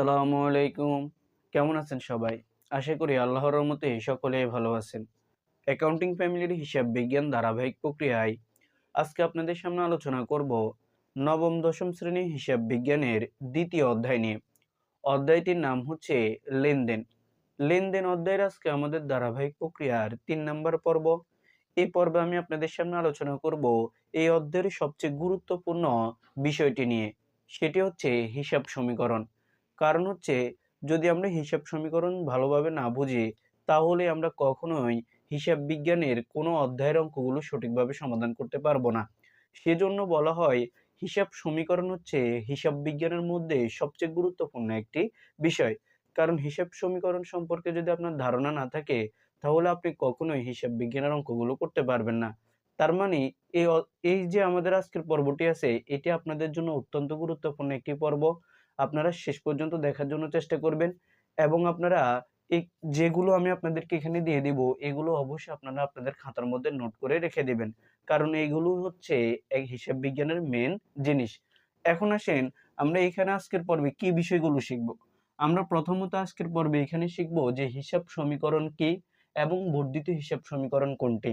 আসসালামু আলাইকুম। কেমন আছেন সবাই? আশা করি আল্লাহর রহমতে সকলেই ভালো আছেন। অ্যাকাউন্টিং ফ্যামিলির হিসাব বিজ্ঞান ধারাবাহিক প্রক্রিয়ায় আজকে আপনাদের সামনে আলোচনা করব নবম, দশম শ্রেণি হিসাব বিজ্ঞানের দ্বিতীয় অধ্যায় নিয়ে। অধ্যায়টির নাম হচ্ছে লেনদেন। লেনদেন অধ্যায়ের আজকে আমাদের ধারাবাহিক প্রক্রিয়ার তিন নম্বর পর্ব। এই পর্বে আমি আপনাদের সামনে আলোচনা করব এই অধ্যায়ের সবচেয়ে গুরুত্বপূর্ণ বিষয়টি নিয়ে। সেটি হচ্ছে হিসাব সমীকরণ। কারণ হচ্ছে যদি আমরা হিসাব সমীকরণ ভালোভাবে না বুঝি, তাহলে আমরা কখনোই হিসাব বিজ্ঞানের কোনো অধ্যায়ের অঙ্কগুলো সঠিকভাবে সমাধান করতে পারব না। সেজন্য বলা হয়, হিসাব সমীকরণ হচ্ছে হিসাব বিজ্ঞানের মধ্যে সবচেয়ে গুরুত্বপূর্ণ একটি বিষয়। কারণ হিসাব সমীকরণ সম্পর্কে যদি আপনার ধারণা না থাকে, তাহলে আপনি কখনোই হিসাব বিজ্ঞানের অঙ্কগুলো করতে পারবেন না। তার মানে এই এই যে আমাদের আজকের পর্বটি আছে, এটি আপনাদের জন্য অত্যন্ত গুরুত্বপূর্ণ একটি পর্ব। আপনারা শেষ পর্যন্ত দেখার জন্য চেষ্টা করবেন এবং আপনারা এই যেগুলো আমি আপনাদেরকে এখানে দিয়ে দিব, এগুলো অবশ্যই আপনারা আপনাদের খাতার মধ্যে নোট করে রেখে দিবেন। কারণ এইগুলো হচ্ছে এক হিসাব বিজ্ঞানের মেন জিনিস। এখন আসেন, আমরা এখানে আজকের পর্বে কি বিষয়গুলো শিখব? আমরা প্রথমত আজকের পর্বে এখানে শিখব যে হিসাব সমীকরণ কি এবং বর্ধিত হিসাব সমীকরণ কোনটি।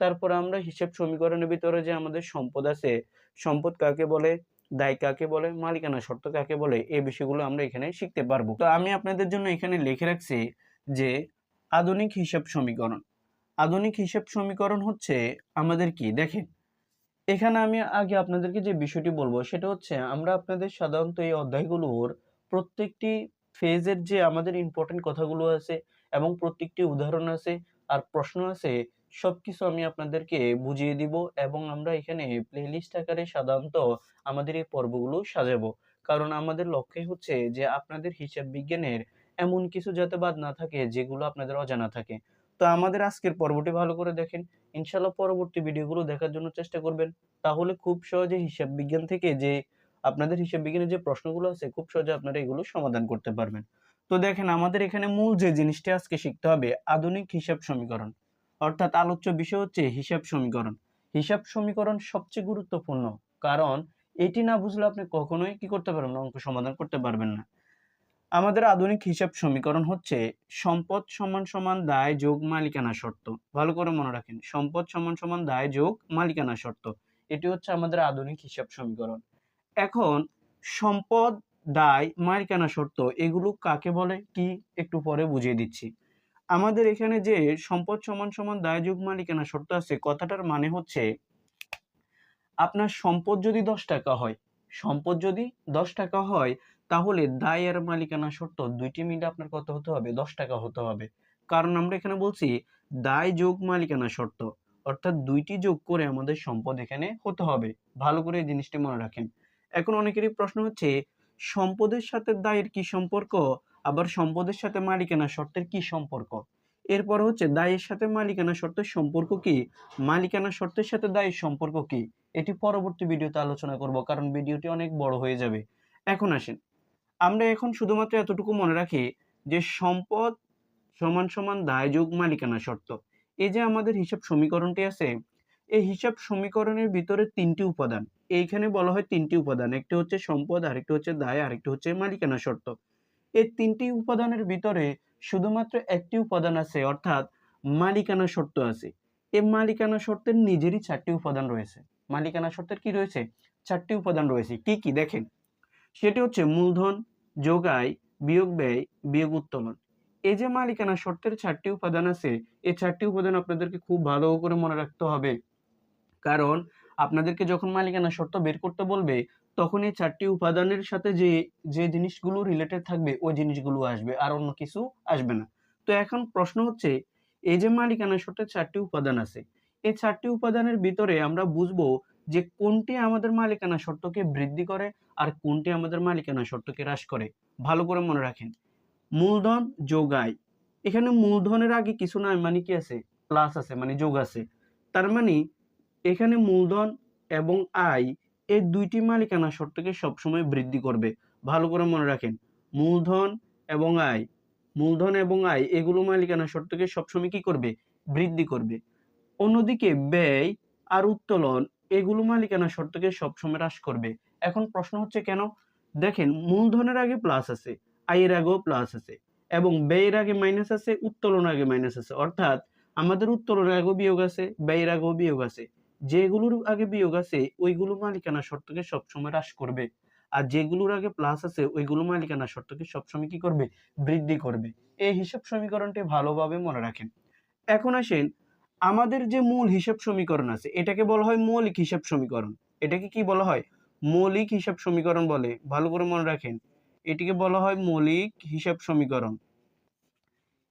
তারপর আমরা হিসাব সমীকরণের ভিতরে যে আমাদের সম্পদ আছে, সম্পদ কাকে বলে? দায় কাকে বলে মালিকানা শর্ত কাকে বলে, এই বিষয়গুলো আমরা এখানে শিখতে পারব। তো আমি আপনাদের জন্য এখানে লিখে রাখছি যে আধুনিক হিসাব সমীকরণ। আধুনিক হিসাব সমীকরণ হচ্ছে আমাদের কি? দেখেন, এখানে আমি আগে আপনাদেরকে যে বিষয়টি বলব, সেটা হচ্ছে আমরা আপনাদের সাধারণত এই অধ্যায়গুলোর প্রত্যেকটি ফেজের যে আমাদের ইম্পর্টেন্ট কথাগুলো আছে এবং প্রত্যেকটি উদাহরণ আছে আর প্রশ্ন আছে সবকিছু আমি আপনাদেরকে বুঝিয়ে দিব এবং আমরা এখানে প্লেলিস্ট আকারে সাধারণত আমাদের এই পর্বগুলো সাজাবো। কারণ আমাদের লক্ষ্যই হচ্ছে যে আপনাদের হিসাব বিজ্ঞানের এমন কিছু যাতে বাদ না থাকে যেগুলো আপনাদের অজানা থাকে। তো আমাদের আজকের পর্বটি ভালো করে দেখেন। ইনশাল্লাহ পরবর্তী ভিডিওগুলো দেখার জন্য চেষ্টা করবেন। তাহলে খুব সহজে হিসাব বিজ্ঞান থেকে যে আপনাদের হিসাব বিজ্ঞানের যে প্রশ্নগুলো আছে, খুব সহজে আপনারা এগুলো সমাধান করতে পারবেন। তো দেখেন, আমাদের এখানে মূল যে জিনিসটি আজকে শিখতে হবে, আধুনিক হিসাব সমীকরণ। অর্থাৎ আলোচ্য বিষয় হচ্ছে হিসাব সমীকরণ। হিসাব সমীকরণ সবচেয়ে গুরুত্বপূর্ণ, কারণ এটি না বুঝলে আপনি কখনোই কি করতে পারবেন না, অঙ্ক সমাধান করতে পারবেন না। আমাদের আধুনিক হিসাব সমীকরণ হচ্ছে সম্পদ সমান সমান দায় যোগ মালিকানা শর্ত। ভালো করে মনে রাখেন, সম্পদ সমান সমান দায় যোগ মালিকানা শর্ত। এটি হচ্ছে আমাদের আধুনিক হিসাব সমীকরণ। এখন সম্পদ, দায়, মালিকানা শর্ত, এগুলো কাকে বলে? কি? একটু পরে বুঝিয়ে দিচ্ছি। আমাদের এখানে যে সম্পদ সমান সমান দায় যোগ মালিকানা শর্ত আছে, কথাটার মানে হচ্ছে আপনার সম্পদ যদি দশ টাকা হয়, সম্পদ যদি দশ টাকা হয়, তাহলে দায় আর মালিকানা শর্ত দুইটি মিলে আপনার কত হতে হবে? দশ টাকা হতে হবে। কারণ আমরা এখানে বলছি দায় যোগ মালিকানা শর্ত, অর্থাৎ দুইটি যোগ করে আমাদের সম্পদ এখানে হতে হবে। ভালো করে এই জিনিসটি মনে রাখেন। এখন অনেকেরই প্রশ্ন হচ্ছে, সম্পদের সাথে দায়ের কি সম্পর্ক? আবার সম্পদের সাথে মালিকানা শর্তের কি সম্পর্ক? এরপর হচ্ছে দায়ের সাথে মালিকানা শর্তের সম্পর্ক কি? মালিকানা শর্তের সাথে দায়ের সম্পর্ক কি? এটি পরবর্তী ভিডিওতে আলোচনা করব, কারণ ভিডিওটি অনেক বড় হয়ে যাবে। এখন আসেন। আমরা এখন শুধুমাত্র এতটুকু মনে রাখি যে সম্পদ সমান সমান দায় যোগ মালিকানা শর্ত। এই যে আমাদের হিসাব সমীকরণটি আছে, এই হিসাব সমীকরণের ভিতরে তিনটি উপাদান। এইখানে বলা হয় তিনটি উপাদান, একটি হচ্ছে সম্পদ, আরেকটি হচ্ছে দায়, আরেকটি হচ্ছে মালিকানা শর্ত। এই তিনটি উপাদানের ভিতরে শুধুমাত্র একটি উপাদান আছে, অর্থাৎ মালিকানা শর্ত আছে। এই মালিকানা শর্তের নিজেরই চারটি উপাদান রয়েছে। মালিকানা শর্তের কি রয়েছে? চারটি উপাদান রয়েছে। কি কি? দেখেন। সেটি হচ্ছে মূলধন যোগ আয় বিয়োগ ব্যয়, বিয়োগ উত্তোলন। এই যে মালিকানা শর্তের চারটি উপাদান আছে, এই চারটি উপাদান আপনাদেরকে খুব ভালো করে মনে রাখতে হবে। কারণ আপনাদেরকে যখন মালিকানা শর্ত বের করতে বলবে তখন এই চারটি উপাদানের সাথে যে যে জিনিসগুলো রিলেটেড থাকবে, ওই জিনিসগুলো আসবে আর অন্য কিছু আসবে না। তো এখন প্রশ্ন হচ্ছে, এই যে মালিকানা শর্তের চারটি উপাদান আছে, এই চারটি উপাদানের ভিতরে আমরা বুঝব যে কোনটি আমাদের মালিকানা শর্তকে বৃদ্ধি করে আর কোনটি আমাদের মালিকানা শর্তকে হ্রাস করে। ভালো করে মনে রাখেন। মূলধন যোগ আয়। এখানে মূলধনের আগে কিছু নয় মানে কি আছে? প্লাস আছে মানে যোগ আছে। তার মানে এখানে মূলধন এবং আয় এই দুইটি মালিকানা শর্তকে সবসময় বৃদ্ধি করবে। ভালো করে মনে রাখেন, মূলধন এবং আয়। মূলধন এবং আয়, এগুলো মালিকানা শর্তকে সবসময় কি করবে? বৃদ্ধি করবে। অন্যদিকে ব্যয় আর উত্তোলন, এগুলো মালিকানা শর্তকে সবসময় হ্রাস করবে। এখন প্রশ্ন হচ্ছে কেন? দেখেন, মূলধনের আগে প্লাস আছে, আয়ের আগেও প্লাস আছে এবং ব্যয়ের আগে মাইনাস আছে উত্তোলন আগে মাইনাস আছে। অর্থাৎ আমাদের উত্তোলনের আগেও বিয়োগ আছে, ব্যয়ের আগেও বিয়োগ আছে। যেগুলোর আগে বিয়োগ আছে ওইগুলো মালিকানা শর্তকে সবসময় হ্রাস করবে। আর যেগুলোর আগে প্লাস আছে ওইগুলো মালিকানা শর্তকে সবসময় কি করবে? বৃদ্ধি করবে। এই হিসাব সমীকরণটি ভালোভাবে মনে রাখেন। এখন আসেন, আমাদের যে মূল হিসাব সমীকরণ আছে, এটাকে বলা হয় মৌলিক হিসাব সমীকরণ। এটাকে কি বলা হয়? মৌলিক হিসাব সমীকরণ বলে। ভালো করে মনে রাখেন। এটিকে বলা হয় মৌলিক হিসাব সমীকরণ।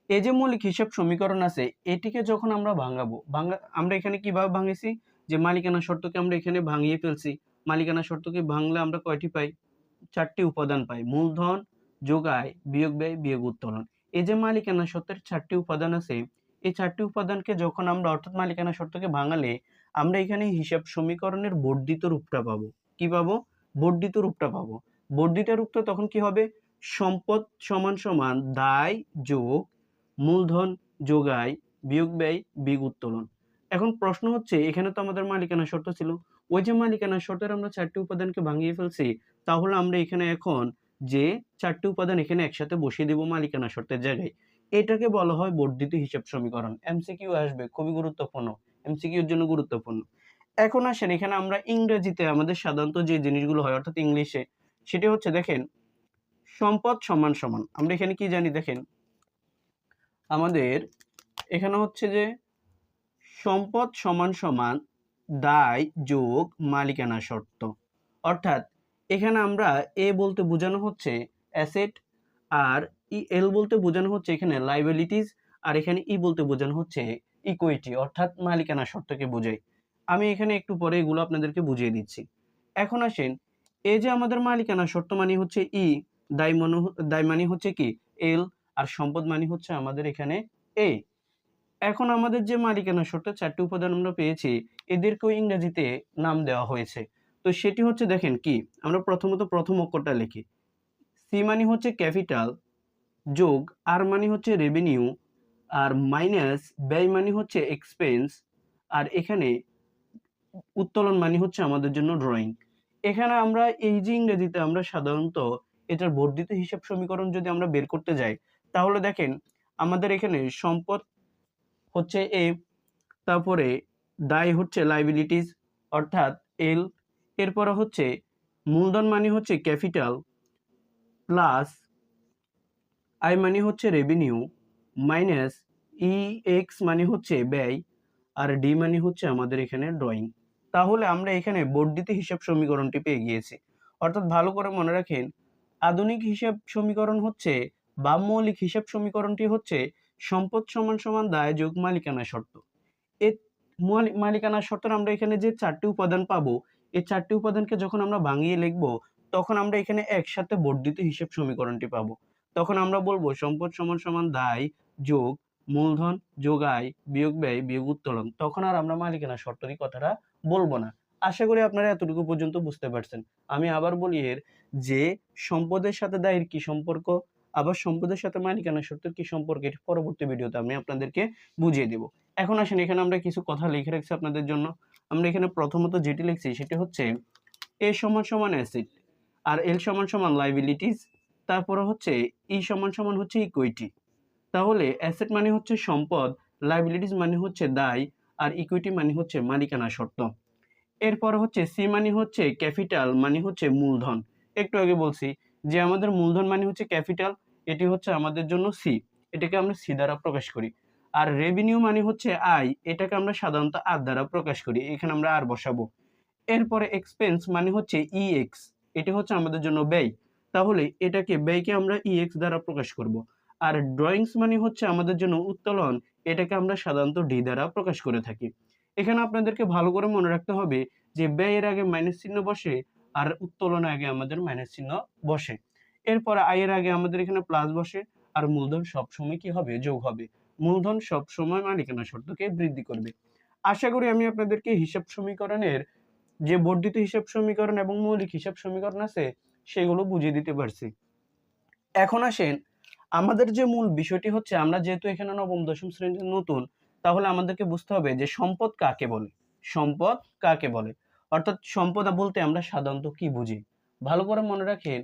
এই যে মৌলিক হিসাব সমীকরণ আছে, এটিকে যখন আমরা ভাঙাবো, ভাঙা আমরা এখানে কীভাবে ভাঙেছি? যে মালিকানা শর্তকে আমরা এখানে ভাঙিয়ে ফেলছি, মালিকানা শর্তকে ভাঙলে আমরা কয়টি পাই? চারটি উপাদান পাই, মূলধন, যোগ আয়, বিয়োগ ব্যয়, বিয়োগ উত্তোলন। এই যে মালিকানা শর্তের চারটি উপাদান আছে, এই চারটি উপাদানকে যখন আমরা অর্থাৎ মালিকানা শর্তকে ভাঙালে, আমরা এখানে হিসাব সমীকরণের বর্ধিত রূপটা পাবো। কি পাবো? বর্ধিত রূপটা পাবো। বর্ধিত রূপটা তখন কি হবে? সম্পদ সমান সমান দায়, যোগ, মূলধন, যোগ আয়, বিয়োগ ব্যয়, বিয়োগ উত্তোলন। এখন প্রশ্ন হচ্ছে, এখানে তো আমাদের মালিকানা শর্ত ছিল। ওই যে মালিকানা শর্তের আমরা চারটি উপাদানকে ভাঙিয়ে ফেলছি, তাহলে আমরা এখানে এখন যে চারটি উপাদান এখানে একসাথে বসিয়ে দেব মালিকানা শর্তের জায়গায়, এটাকে বলা হয় বর্ধিত হিসাব সমীকরণ। এমসিকিউ আসবে, খুবই গুরুত্বপূর্ণ। এমসিকিউর জন্য গুরুত্বপূর্ণ। এখন আসেন, এখানে আমরা ইংরেজিতে আমাদের সাধারণত যে জিনিসগুলো হয়, অর্থাৎ ইংলিশে, সেটি হচ্ছে দেখেন, সম্পদ সমান সমান। আমরা এখানে কি জানি, দেখেন, আমাদের এখানে হচ্ছে যে সম্পদ সমান সমান দায় যোগ মালিকানা শর্ত। অর্থাৎ এখানে আমরা এ বলতে বোঝানো হচ্ছে অ্যাসেট আর ই এল বলতে বোঝানো হচ্ছে এখানে লাইবিলিটিস আর এখানে ই বলতে বোঝানো হচ্ছে ইকুইটি অর্থাৎ মালিকানা শর্তকে বোঝাই আমি এখানে একটু পরে এগুলো আপনাদেরকে বুঝিয়ে দিচ্ছি। এখন আসেন এ যে আমাদের মালিকানা শর্ত মানে হচ্ছে ই দায় মনো, দায় মানে হচ্ছে কি এল আর সম্পদ মানে হচ্ছে আমাদের এখানে এ এখন আমাদের যে মালিকানা শর্ত চারটি উপাদান আমরা পেয়েছি, এদেরকেও ইংরেজিতে নাম দেওয়া হয়েছে। তো সেটি হচ্ছে, দেখেন কি, আমরা প্রথমত প্রথম অক্ষরটা লিখি। সি মানে হচ্ছে ক্যাপিটাল যোগ আর মানে হচ্ছে রেভিনিউ আর মাইনাস ব্যয় মানে হচ্ছে এক্সপেন্স আর এখানে উত্তোলন মানে হচ্ছে আমাদের জন্য ড্রয়িং এখানে আমরা এই যে ইংরেজিতে আমরা সাধারণত এটার বর্ধিত হিসাব সমীকরণ যদি আমরা বের করতে যাই, তাহলে দেখেন, আমাদের এখানে সম্পদ হচ্ছে এ তারপরে দায় হচ্ছে লাইবিলিটিস অর্থাৎ এল এরপরে হচ্ছে মূলধন মানে হচ্ছে ক্যাপিটাল প্লাস আই মানে হচ্ছে রেভিনিউ মাইনাস ই এক্স মানে হচ্ছে ব্যয়, আর ডি মানে হচ্ছে আমাদের এখানে ড্রয়িং তাহলে আমরা এখানে বর্ধিত হিসাব সমীকরণটি পেয়ে গিয়েছি। অর্থাৎ ভালো করে মনে রাখেন, আধুনিক হিসাব সমীকরণ হচ্ছে বা মৌলিক হিসাব সমীকরণটি হচ্ছে সম্পদ সমান সমান দায়, যোগ মালিকানা শর্ত। এ মালিকানা শর্তের আমরা এখানে যে চারটি উপাদান পাবো, এই চারটি উপাদানকে যখন আমরা ভাঙিয়ে লিখব, তখন আমরা এখানে একসাথে বর্ধিত হিসাব সমীকরণটি পাবো। তখন আমরা বলব সম্পদ সমান সমান দায়, যোগ, মূলধন, যোগ আয়, বিয়োগ ব্যয়, বিয়োগ উত্তোলন। তখন আর আমরা মালিকানা শর্তরই কথাটা বলব না। আশা করি আপনারা এতটুকু পর্যন্ত বুঝতে পারছেন। আমি আবার বলি এর যে সম্পদের সাথে দায়ের কি সম্পর্ক আবার সম্পদের সাথে মালিকানা শর্তের কি সম্পর্কে এটি পরবর্তী ভিডিওতে আমি আপনাদেরকে বুঝিয়ে দেব। এখন আসেন, এখানে আমরা কিছু কথা লিখে রাখছি আপনাদের জন্য। আমরা এখানে প্রথমত যেটি লিখছি সেটি হচ্ছে এ সমান সমান অ্যাসিড আর এল সমান সমান লাইবিলিটিস তারপরে হচ্ছে ই সমান সমান হচ্ছে ইকুইটি তাহলে অ্যাসেট মানে হচ্ছে সম্পদ লাইবিলিটিস মানে হচ্ছে দায়, আর ইকুইটি মানে হচ্ছে মালিকানা শর্ত এরপর হচ্ছে সি মানে হচ্ছে ক্যাপিটাল মানে হচ্ছে মূলধন। একটু আগে বলছি যে আমাদের মূলধন মানে হচ্ছে ক্যাপিটাল এটি হচ্ছে আমাদের জন্য সি এটাকে আমরা সি দ্বারা প্রকাশ করি। আর রেভিনিউ মানে হচ্ছে আয় এটাকে আমরা সাধারণত আর দ্বারা প্রকাশ করি, এখানে আমরা আর বসাবো। এরপরে এক্সপেন্স মানে হচ্ছে ই এক্স এটি হচ্ছে আমাদের জন্য ব্যয়। তাহলে এটাকে ব্যয়কে আমরা ই এক্স দ্বারা প্রকাশ করব। আর ড্রয়িংস মানে হচ্ছে আমাদের জন্য উত্তোলন, এটাকে আমরা সাধারণত ডি দ্বারা প্রকাশ করে থাকি। এখানে আপনাদেরকে ভালো করে মনে রাখতে হবে যে ব্যয়ের আগে মাইনাস চিহ্ন বসে, আর উত্তোলনের আগে আমাদের মাইনাস চিহ্ন বসে। এরপরে আয়ের আগে আমাদের এখানে প্লাস বসে। আর মূলধন সবসময় কি হবে? যোগ হবে। মূলধন সবসময় মালিকানা শর্তকে বৃদ্ধি করবে। আশা করি আমি আপনাদেরকে হিসাব সমীকরণের যে বর্ধিত হিসাব সমীকরণ এবং মৌলিক হিসাব সমীকরণ আছে, সেগুলো বুঝিয়ে দিতে পারছি। এখন আসেন, আমাদের যে মূল বিষয়টি হচ্ছে, আমরা যেহেতু এখানে নবম, দশম শ্রেণীতে নতুন, তাহলে আমাদেরকে বুঝতে হবে যে সম্পদ কাকে বলে? সম্পদ কাকে বলে? অর্থাৎ সম্পদ বলতে আমরা সাধারণত কি বুঝি? ভালো করে মনে রাখেন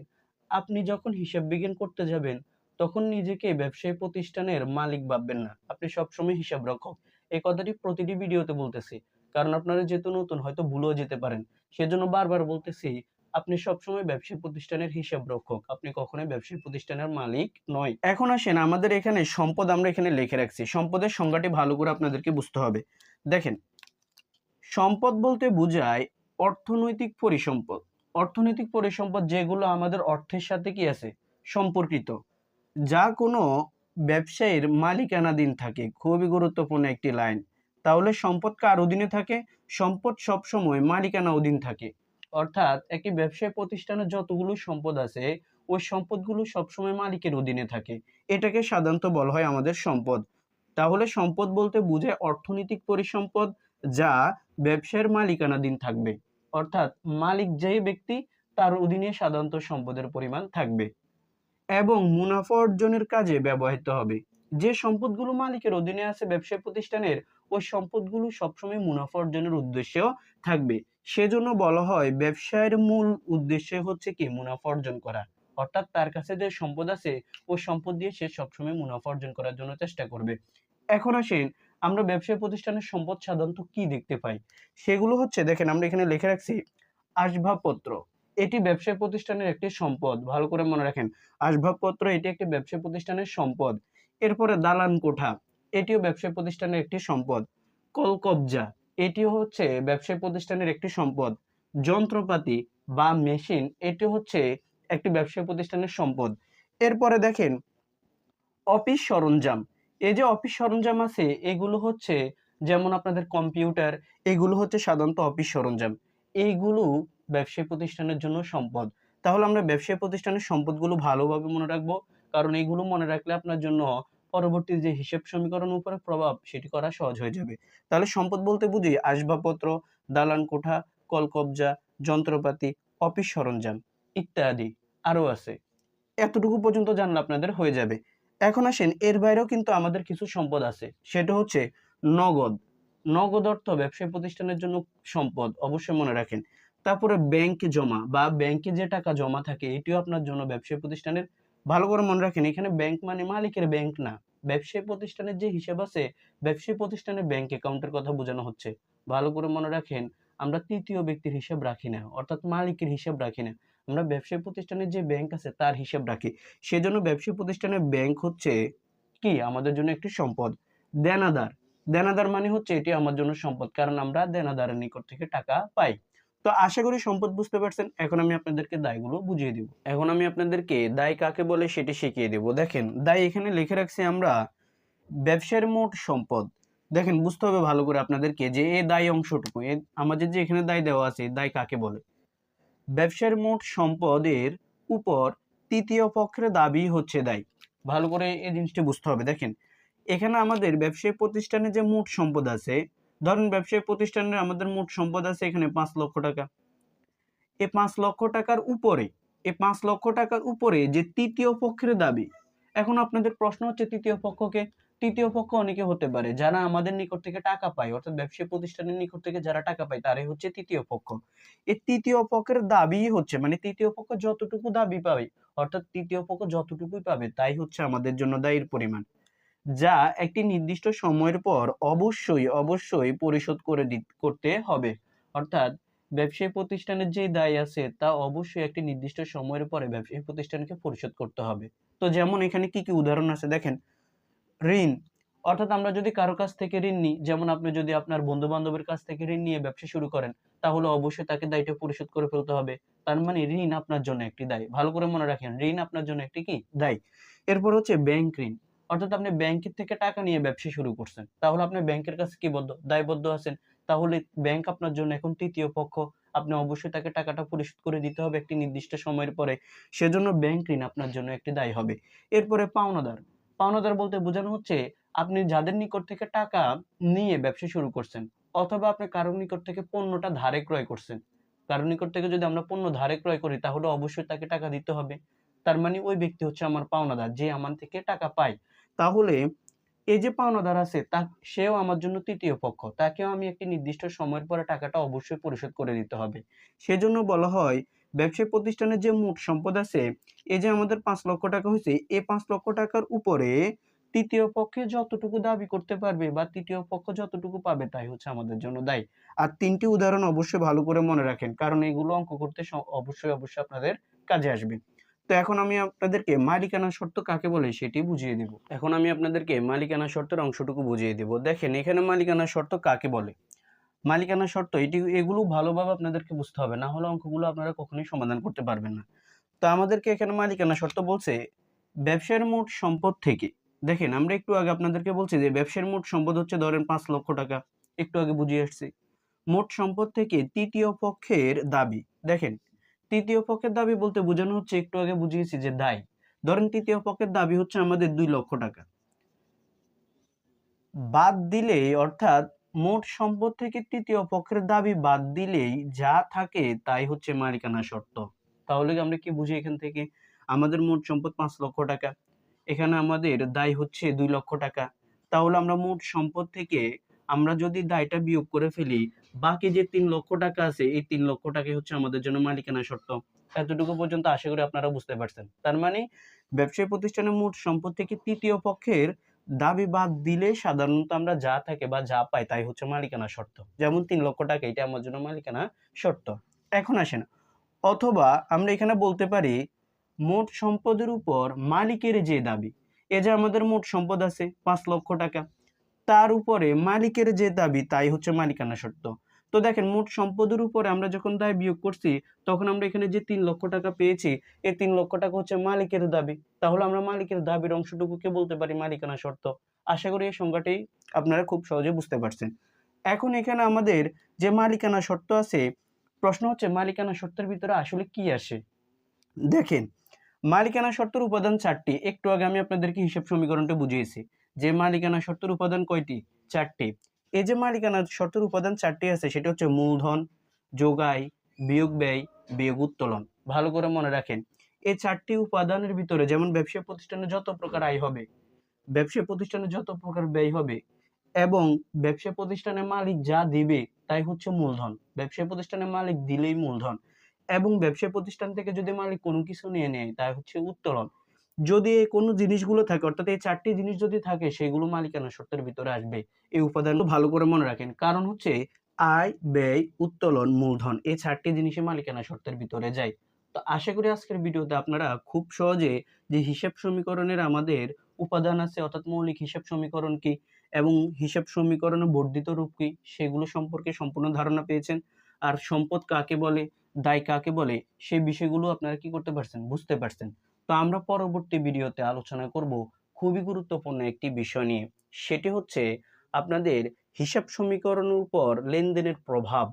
আপনি যখন হিসাব বিজ্ঞান করতে যাবেন, তখন নিজেকে ব্যবসায়ী প্রতিষ্ঠানের মালিক ভাববেন না। আপনি সবসময় হিসাব রক্ষক। এই কথাটি প্রতিটি ভিডিওতে বলতেছি। কারণ আপনারা যেহেতু নতুন, হয়তো ভুলেও যেতে পারেন। সেজন্য বারবার বলতেছি, আপনি সবসময় ব্যবসায়ী প্রতিষ্ঠানের হিসাব রক্ষক। আপনি কখনোই ব্যবসায়ী প্রতিষ্ঠানের মালিক নয়। এখন আসেন, আমাদের এখানে সম্পদ আমরা এখানে লিখে রাখছি। সম্পদের সংজ্ঞাটি ভালো করে আপনাদেরকে বুঝতে হবে। দেখেন, সম্পদ বলতে বোঝায় অর্থনৈতিক পরিসম্পদ। অর্থনৈতিক পরিসম্পদ যেগুলো আমাদের অর্থের সাথে কি আছে? সম্পর্কিত। যা কোনো ব্যবসায়ীর মালিকানাধীন থাকে, খুবই গুরুত্বপূর্ণ একটি লাইন। তাহলে সম্পদ কার অধীনে থাকে? সম্পদ সবসময় মালিকানা অধীন থাকে। অর্থাৎ একটি ব্যবসায় প্রতিষ্ঠানের যতগুলো সম্পদ আছে, ওই সম্পদগুলো সবসময় মালিকের অধীনে থাকে। এটাকে সাধারণত বলা হয় আমাদের সম্পদ। তাহলে সম্পদ বলতে বোঝায় অর্থনৈতিক পরিসম্পদ যা ব্যবসায়ের মালিকানাধীন থাকবে। অর্থাৎ মালিক যে ব্যক্তি, তার অধীনে সাধারণত সম্পদের পরিমাণ থাকবে এবং মুনাফা অর্জনের কাজে ব্যবহৃত হবে। যে সম্পদগুলো মালিকের অধীনে আছে ব্যবসায় প্রতিষ্ঠানের, ওই সম্পদগুলো সবসময় মুনাফা অর্জনের উদ্দেশ্যেও থাকবে। সেজন্য বলা হয়, ব্যবসায়ের মূল উদ্দেশ্য হচ্ছে কি? মুনাফা অর্জন করা। অর্থাৎ তার কাছে যে সম্পদ আছে, ওই সম্পদ দিয়ে সে সবসময় মুনাফা অর্জন করার জন্য চেষ্টা করবে। এখন আসেন আমরা ব্যবসায় প্রতিষ্ঠানের সম্পদ সাধারণত কি দেখতে পাই? সেগুলো হচ্ছে, দেখেন আমরা এখানে লিখে রাখছি, আসবাবপত্র। এটি ব্যবসায় প্রতিষ্ঠানের একটি সম্পদ। ভালো করে মনে রাখেন, আসবাবপত্র এটি একটি ব্যবসায় প্রতিষ্ঠানের সম্পদ। এরপরে দালান কোঠা, এটিও ব্যবসায় প্রতিষ্ঠানের একটি সম্পদ। কলকবজা, এটিও হচ্ছে ব্যবসায় প্রতিষ্ঠানের একটি সম্পদ। যন্ত্রপাতি বা মেশিন, এটি হচ্ছে একটি ব্যবসায় প্রতিষ্ঠানের সম্পদ। এরপরে দেখেন, অফিস সরঞ্জাম এই যে অফিস সরঞ্জাম আছে, এগুলো হচ্ছে যেমন আপনাদের কম্পিউটার, এগুলো হচ্ছে সাধারণত অফিস সরঞ্জাম। এইগুলো ব্যবসায়ী প্রতিষ্ঠানের জন্য সম্পদ। তাহলে আমরা ব্যবসায়ী প্রতিষ্ঠানের সম্পদগুলো ভালোভাবে মনে রাখব, কারণ এইগুলো মনে রাখলে আপনার জন্য পরবর্তী যে হিসাব সমীকরণ উপরে প্রভাব সেটি করা সহজ হয়ে যাবে। তাহলে সম্পদ বলতে বুঝি আসবাবপত্র, দালান কোঠা কলকবজা যন্ত্রপাতি, অফিস সরঞ্জাম ইত্যাদি আরও আছে। এতটুকু পর্যন্ত জানলে আপনাদের হয়ে যাবে। এখন আসেন, এর বাইরেও কিন্তু আমাদের কিছু সম্পদ আছে। সেটা হচ্ছে নগদ। নগদ অর্থ ব্যবসায়ী প্রতিষ্ঠানের জন্য সম্পদ, অবশ্যই মনে রাখেন। তারপরে ব্যাংক জমা বা ব্যাংকে যে টাকা জমা থাকে, এটিও আপনার জন্য ব্যবসায়ী প্রতিষ্ঠানের, ভালো করে মনে রাখেন, এখানে ব্যাংক মানে মালিকের ব্যাংক না। ব্যবসায়ী প্রতিষ্ঠানের যে হিসাব আছে, ব্যবসায়ী প্রতিষ্ঠানের ব্যাংক অ্যাকাউন্টের কথা বোঝানো হচ্ছে। ভালো করে মনে রাখেন, আমরা তৃতীয় ব্যক্তির হিসাব রাখি না, অর্থাৎ মালিকের হিসাব রাখি না। আমরা ব্যবসায়ী প্রতিষ্ঠানের যে ব্যাংক আছে তার হিসাব রাখি। সেজন্য ব্যবসায়ী প্রতিষ্ঠানের ব্যাংক হচ্ছে কি? আমাদের জন্য একটি সম্পদ। দেনাদার। দেনাদার মানে হচ্ছে এটি আমার জন্য সম্পদ, কারণ আমরা দেনাদারের নিকট থেকে টাকা পাই। তো আশা করি সম্পদ বুঝতে পারছেন। এখন আমি আপনাদেরকে দায়গুলো বুঝিয়ে দিব। এখন আমি আপনাদেরকে দায় কাকে বলে সেটি শিখিয়ে দেব। দেখেন, দায় এখানে লিখে রাখছি আমরা ব্যবসার মোট সম্পদ। দেখেন, বুঝতে হবে ভালো করে আপনাদেরকে যে এ দায় অংশটুকু। এ- আমাদের যে এখানে দায় দেওয়া আছে দায় কাকে বলে? ব্যবসার মোট সম্পদের উপর তৃতীয় পক্ষের দাবি হচ্ছে দায়। ভালো করে এই জিনিসটি বুঝতে হবে। দেখেন, এখানে আমাদের ব্যবসায়ী প্রতিষ্ঠানে যে মোট সম্পদ আছে, ধরেন ব্যবসায়ী প্রতিষ্ঠানের আমাদের মোট সম্পদ আছে এখানে পাঁচ লক্ষ টাকা। এই পাঁচ লক্ষ টাকার উপরে এই পাঁচ লক্ষ টাকার উপরে যে তৃতীয় পক্ষের দাবি, এখন আপনাদের প্রশ্ন হচ্ছে তৃতীয় পক্ষকে তৃতীয় পক্ষ অনেকে হতে পারে, যারা আমাদের নিকট থেকে টাকা পায়, অর্থাৎ ব্যবসায়ী প্রতিষ্ঠানের নিকট থেকে যারা টাকা পায়, তারাই হচ্ছে তৃতীয় পক্ষ। এই তৃতীয় পক্ষের দাবি হচ্ছে মানে তৃতীয় পক্ষ যতটুকু দাবি পাবে, অর্থাৎ তৃতীয় পক্ষ যতটুকুই পাবে, তাই হচ্ছে আমাদের জন্য দায়ের পরিমাণ। যা একটি নির্দিষ্ট সময়ের পর অবশ্যই অবশ্যই পরিশোধ করে করতে হবে। অর্থাৎ ব্যবসায়ী প্রতিষ্ঠানের যে দায় আছে, তা অবশ্যই একটি নির্দিষ্ট সময়ের পরে ব্যবসায়ী প্রতিষ্ঠানকে পরিশোধ করতে হবে। তো যেমন এখানে কি কি উদাহরণ আছে, দেখেন। ঋণ। অর্থাৎ আমরা যদি কারও কাছ থেকে ঋণ নিই, যেমন আপনি যদি আপনার বন্ধু বান্ধবের কাছ থেকে ঋণ নিয়ে ব্যবসা শুরু করেন, তাহলে অবশ্যই তাকে দায়টা পরিশোধ করে ফেলতে হবে। তার মানে ঋণ আপনার জন্য একটি দায়। ভালো করে মনে রাখেন, ঋণ আপনার জন্য একটি কি? দায়। এরপর হচ্ছে ব্যাংক ঋণ। অর্থাৎ আপনি ব্যাংকের থেকে টাকা নিয়ে ব্যবসা শুরু করছেন, তাহলে আপনি ব্যাংকের কাছে কি বদ্ধ, দায়বদ্ধ আছেন? তাহলে ব্যাংক আপনার জন্য এখন তৃতীয় পক্ষ। আপনি অবশ্যই তাকে টাকাটা পরিশোধ করে দিতে হবে একটি নির্দিষ্ট সময়ের পরে। সেজন্য ব্যাংক ঋণ আপনার জন্য একটি দায় হবে। এরপরে পাওনাদার। পাওনাদার বলতে বোঝানো হচ্ছে, আপনি যাদের নিকট থেকে টাকা নিয়ে ব্যবসা শুরু করছেন, অথবা আপনি কারোর নিকট থেকে পণ্যটা ধারে ক্রয় করছেন। কারোর নিকট থেকে যদি আমরা পণ্য ধারে ক্রয় করি, তাহলে অবশ্যই তাকে টাকা দিতে হবে। তার মানে ওই ব্যক্তি হচ্ছে আমার পাওনাদার, যে আমার থেকে টাকা পায়। তাহলে এই যে পাওনাদার আছে, তা সেও আমার জন্য তৃতীয় পক্ষ। তাকেও আমি একটি নির্দিষ্ট সময়ের পরে টাকাটা অবশ্যই পরিশোধ করে দিতে হবে। সেজন্য বলা হয় ব্যবসায়ী প্রতিষ্ঠানের যে মোট সম্পদ আছে, এই যে আমাদের পাঁচ লক্ষ টাকা হয়েছে, এই পাঁচ লক্ষ টাকার উপরে তৃতীয় পক্ষে যতটুকু দাবি করতে পারবে বা তৃতীয় পক্ষ যতটুকু পাবে তাই হচ্ছে আমাদের জন্য দায়ী। আর তিনটি উদাহরণ অবশ্যই ভালো করে মনে রাখেন, কারণ এগুলো অঙ্ক করতে অবশ্যই অবশ্যই আপনাদের কাজে আসবে। তো এখন আমি আপনাদেরকে মালিকানা শর্ত কাকে বলে সেটি বুঝিয়ে দেব। এখন আমি আপনাদেরকে মালিকানা শর্তের অংশটুকু বুঝিয়ে দেব। দেখেন, এখানে মালিকানা শর্ত কাকে বলে? মালিকানা শর্ত, এটি, এগুলো ভালোভাবে আপনাদেরকে বুঝতে হবে। না হলে অঙ্কগুলো আপনারা কখনোই সমাধান করতে পারবেন না। তো আমাদেরকে এখানে মালিকানা শর্ত বলছে, ব্যবসার মোট সম্পদ থেকে, দেখেন আমরা একটু আগে আপনাদেরকে বলছি যে, ব্যবসার মোট সম্পদ হচ্ছে ধরেন পাঁচ লক্ষ টাকা। একটু আগে বুঝিয়ে আসছি। মোট সম্পদ থেকে তৃতীয় পক্ষের দাবি, দেখেন, তৃতীয় পক্ষের দাবি বলতে বোঝানো হচ্ছে, একটু আগে বুঝিয়েছি যে, দায়। ধরেন তৃতীয় পক্ষের দাবি হচ্ছে আমাদের দুই লক্ষ টাকা। বাদ দিলে অর্থাৎ মোট সম্পদ থেকে তৃতীয় পক্ষের দাবি বাদ দিলেই যা থাকে তাই হচ্ছে মালিকানা শর্ত। তাহলে আমরা কি বুঝি এখান থেকে? আমাদের মোট সম্পদ পাঁচ লক্ষ টাকা। এখানে আমাদের দায় হচ্ছে দুই লক্ষ টাকা। তাহলে আমরা মোট সম্পদ থেকে আমরা যদি দায়টা বিয়োগ করে ফেলি, বাকি যে তিন লক্ষ টাকা আছে, এই তিন লক্ষ টাকাই হচ্ছে আমাদের জন্য মালিকানা শর্ত। এতটুকু পর্যন্ত আশা করি আপনারা বুঝতে পারছেন। তার মানে ব্যবসায়ী প্রতিষ্ঠানের মোট সম্পদ থেকে তৃতীয় পক্ষের দাবি বাদ দিলে সাধারণত আমরা যা থাকে বা যা পাই তাই হচ্ছে মালিকানা শর্ত। যেমন তিন লক্ষ টাকা এটা আমার জন্য মালিকানা শর্ত। এখন আসেন, অথবা আমরা এখানে বলতে পারি, মোট সম্পদের উপর মালিকের যে দাবি, এ যে আমাদের মোট সম্পদ আছে, পাঁচ লক্ষ টাকা, তার উপরে মালিকের যে দাবি, তাই হচ্ছে মালিকানা শর্ত। তো দেখেন মোট সম্পদের উপরে আমরা যখন দায় বিয়োগ করছি, তখন আমরা এখানে যে তিন লক্ষ টাকা পেয়েছি, এই তিন লক্ষ টাকা হচ্ছে মালিকের দাবি। তাহলে আমরা মালিকের দাবির অংশটুকুকে বলতে পারি মালিকানা শর্ত। আশা করি এই সংজ্ঞাটি আপনারা খুব সহজে বুঝতে পারছেন। এখন এখানে আমাদের যে মালিকানা শর্ত আছে, প্রশ্ন হচ্ছে মালিকানা শর্তের ভিতরে আসলে কি আসে? দেখেন, মালিকানা শর্তের উপাদান চারটি। একটু আগে আমি আপনাদেরকে হিসাব সমীকরণটা বুঝিয়েছি। যে মালিকানা শর্তের উপাদান কয়টি? চারটি। এই যে মালিকানা শর্তের উপাদান চারটি আছে, সেটা হচ্ছে মূলধন যোগাই বিয়োগ ব্যয়, বিয়োগ উত্তোলন। ভালো করে মনে রাখেন, এই চারটি উপাদানের ভিতরে যেমন ব্যবসায় প্রতিষ্ঠানে যত প্রকার আয় হবে ব্যবসায় প্রতিষ্ঠানে যত প্রকার ব্যয় হবে এবং ব্যবসা প্রতিষ্ঠানের মালিক যা দিবে তাই হচ্ছে মূলধন। ব্যবসা প্রতিষ্ঠানের মালিক দিলেই মূলধন এবং ব্যবসা প্রতিষ্ঠান থেকে যদি মালিক কোনো কিছু নিয়ে নেয় তাই হচ্ছে উত্তোলন। যদি এই কোনো জিনিসগুলো থাকে, অর্থাৎ এই চারটি জিনিস যদি থাকে, সেগুলো মালিকানা শর্তের ভিতরে আসবে। এই উপাদানগুলো ভালো করে মনে রাখেন। কারণ হচ্ছে আয়, ব্যয়, উত্তোলন, মূলধন, এই চারটি জিনিসই মালিকানা শর্তের ভিতরে যায়। তো আশা করি আজকের ভিডিওতে আপনারা খুব সহজে যে হিসাব সমীকরণের আমাদের উপাদান আছে, অর্থাৎ মৌলিক হিসাব সমীকরণ কি এবং হিসাব সমীকরণের বর্ধিত রূপ কি, সেগুলো সম্পর্কে সম্পূর্ণ ধারণা পেয়েছেন। আর সম্পদ কাকে বলে, দায় কাকে বলে সেই বিষয়গুলো আপনারা কি করতে পারছেন, বুঝতে পারছেন। তো আমরা পরবর্তী ভিডিওতে আলোচনা করব খুবই গুরুত্বপূর্ণ একটি বিষয় নিয়ে। সেটি হচ্ছে আপনাদের হিসাব সমীকরণের উপর লেনদেনের প্রভাব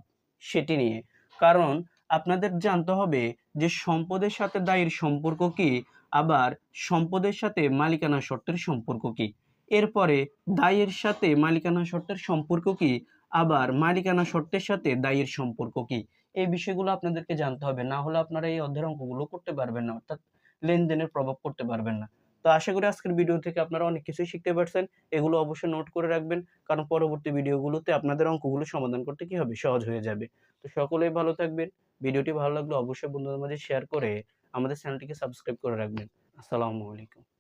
সেটি নিয়ে। কারণ আপনাদের জানতে হবে যে সম্পদের সাথে দায়ের সম্পর্ক কি, আবার সম্পদের সাথে মালিকানা শর্তের সম্পর্ক কি। এরপরে দায়ের সাথে মালিকানা শর্তের সম্পর্ক কি, আবার মালিকানা শর্তের সাথে দায়ের সম্পর্ক কি। এই বিষয়গুলো আপনাদেরকে জানতে হবে, না হলে আপনারা এই অধ্যায়ের অঙ্কগুলো করতে পারবেন না। অর্থাৎ লেনদেনের প্রভাব করতে পারবেন না। তো আশা করি আজকের ভিডিও থেকে আপনারা অনেক কিছুই শিখতে পারছেন। এগুলো অবশ্যই নোট করে রাখবেন, কারণ পরবর্তী ভিডিওগুলোতে আপনাদের অঙ্কগুলো সমাধান করতে কি হবে সহজ হয়ে যাবে। তো সকলেই ভালো থাকবেন। ভিডিওটি ভালো লাগলে অবশ্যই বন্ধুদের মাঝে শেয়ার করে আমাদের চ্যানেলটিকে সাবস্ক্রাইব করে রাখবেন। আসসালামু আলাইকুম।